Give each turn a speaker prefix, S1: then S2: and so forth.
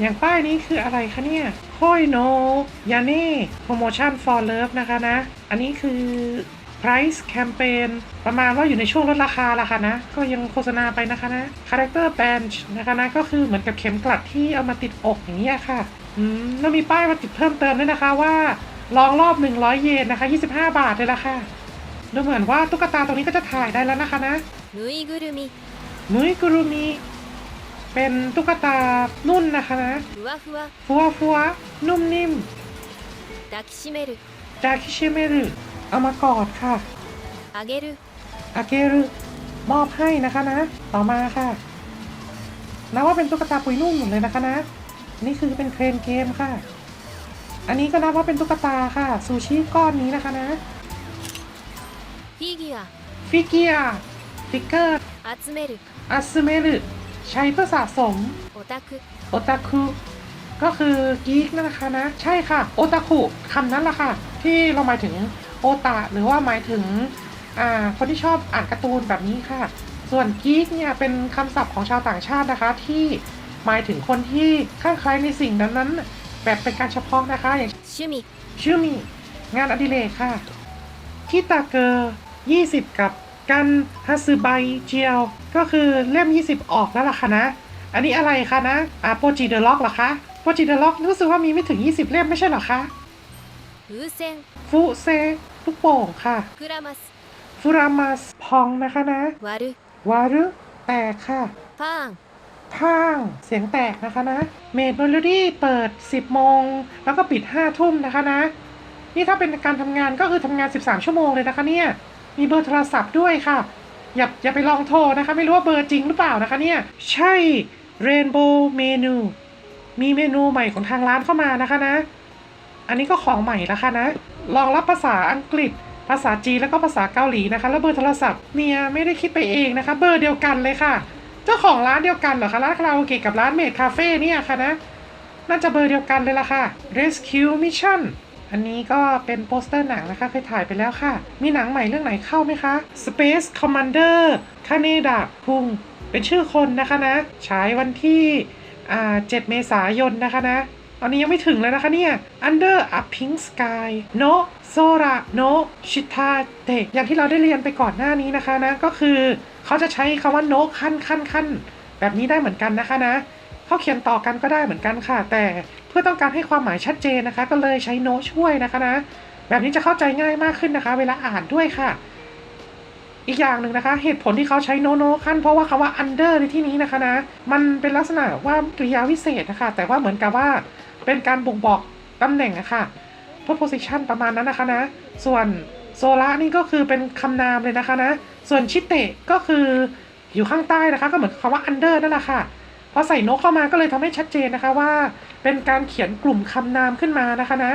S1: อย่างป้ายนี้คืออะไรคะเนี่ยห้อยโนยานี่โปรโมชั่น for love นะคะนะ อันนี้คือ price campaign ประมาณว่าอยู่ในช่วงลดราคาละคะนะ ก็ยังโฆษณาไปนะคะนะ character bench นะคะนะ ก็คือเหมือนกับเข็มกลัดที่เอามาติดอกอย่างนี้ค่ะ อืม แล้วมีป้ายมาติดเพิ่มเติมด้วยนะคะว่า ลองรอบ 100 เยนนะคะ 25 บาทเลยละค่ะ ดูเหมือนว่าตุ๊กตาตรงนี้ก็จะถ่ายได้แล้วนะคะนะ
S2: นุยกุรุมิ
S1: นุยกุรุมิ เป็นตุ๊กตานุ่นนะคะนะ
S2: ふわふわ
S1: ฟัวฟัวนุ่มนิ่ม
S2: 抱きしめる
S1: จาคิชิเมรุเอามากอดค่ะ
S2: あげる
S1: อาเกรุมอบให้นะคะนะ ต่อมาค่ะนับว่าเป็นตุ๊กตาปุยนุ่มหมดเลยนะคะนะ นี่คือเป็นเครนเกมค่ะ อันนี้ก็นับว่าเป็นตุ๊กตาค่ะ ซูชิก้อนนี้นะคะนะ
S2: フィギュア
S1: ฟิกเกียฟิกเกอร์
S2: 集める
S1: อัสเมรุ ใช้เพื่อสะสม
S2: โอตาคุ
S1: โอตาคุก็คือกีกนั่นนะคะนะ ใช่ค่ะโอตาคุคำนั้นแหละค่ะ ที่เราหมายถึงโอตาหรือว่าหมายถึงคนที่ชอบอ่านการ์ตูนแบบนี้ค่ะ ส่วนกีกเนี่ยเป็นคำศัพท์ของชาวต่างชาตินะคะ ที่หมายถึงคนที่ข้างใครในสิ่งนั้นนั้น แบบเป็นการเฉพาะนะคะอย่าง
S2: ชื่อมิ
S1: ชื่อมิงานอดิเรกค่ะคิตาเกอร์20 กับ กันฮัสบายเจียว ก็คือเล่ม 20 ออกแล้วล่ะคะนะ อันนี้อะไรคะนะอ่าโปจิเดอล็อกเหรอคะโปจิเดอล็อกรู้สึกว่ามีไม่ถึง 20 เล่มไม่ใช่เหรอคะ
S2: ฟูเซน
S1: ฟูเซลูกโป่งค่ะ
S2: ฟูรามัส
S1: ฟูรามัสพองนะคะนะ
S2: วารุ
S1: วารุแตกค่ะ
S2: พัง
S1: พังเสียงแตกนะคะนะ เมดโมโลดี้เปิด 10 โมง แล้วก็ปิด 5 ทุ่มนะคะนะ นี่ถ้าเป็นการทำงานก็คือทำงาน 13 ชั่วโมงเลยนะคะเนี่ย มีเบอร์โทรศัพท์ด้วยค่ะ อย่าอย่าไปลองโทรนะคะ ไม่รู้ว่าเบอร์จริงหรือเปล่านะคะเนี่ย ใช่ Rainbow Menu มีเมนูใหม่ของทางร้านเข้ามานะคะนะ อันนี้ก็ของใหม่แล้วค่ะนะรองรับภาษาอังกฤษ ภาษาจีนแล้วก็ภาษาเกาหลีนะคะ แล้วเบอร์โทรศัพท์เมียไม่ได้คิดไปเองนะคะ เบอร์เดียวกันเลยค่ะ เจ้าของร้านเดียวกันเหรอคะ ร้านคาราโอเกะกับร้านเมดคาเฟ่เนี่ยค่ะนะ น่าจะเบอร์เดียวกันเลยล่ะค่ะ Rescue Mission อันนี้ก็เป็นโปสเตอร์หนังนะคะเคยถ่ายไปแล้วค่ะ มีหนังใหม่เรื่องไหนเข้าไหมคะ Space Commander คาเนดาคุง เป็นชื่อคนนะคะนะ ฉายวันที่7เมษายนนะคะนะตอนนี้ยังไม่ถึงเลยนะคะเนี่ย Under a Pink Sky No Sora No Shitate อย่างที่เราได้เรียนไปก่อนหน้านี้นะคะนะ ก็คือเขาจะใช้คำว่า no ขั้นขั้นขั้นแบบนี้ได้เหมือนกันนะคะนะ เขาเขียนต่อกันก็ได้เหมือนกันค่ะ แต่เพื่อต้องการให้ความหมายชัดเจนนะคะ ก็เลยใช้โน้ตช่วยนะคะนะ แบบนี้จะเข้าใจง่ายมากขึ้นนะคะ เวลาอ่านด้วยค่ะ อีกอย่างหนึ่งนะคะ เหตุผลที่เขาใช้โนโนขั้นเพราะว่าคำว่า under ในที่นี้นะคะนะ มันเป็นลักษณะว่ากริยาวิเศษนะคะ แต่ว่าเหมือนกับว่าเป็นการบ่งบอกตำแหน่งอะค่ะ preposition ประมาณนั้นนะคะนะ ส่วนโซละนี่ก็คือเป็นคำนามเลยนะคะนะ ส่วนชิเตะก็คืออยู่ข้างใต้นะคะ ก็เหมือนคำว่า under นั่นแหละค่ะ พอใส่นกเข้ามาก็เลยทำให้ชัดเจนนะคะว่า เป็นการเขียนกลุ่มคำนามขึ้นมานะคะนะ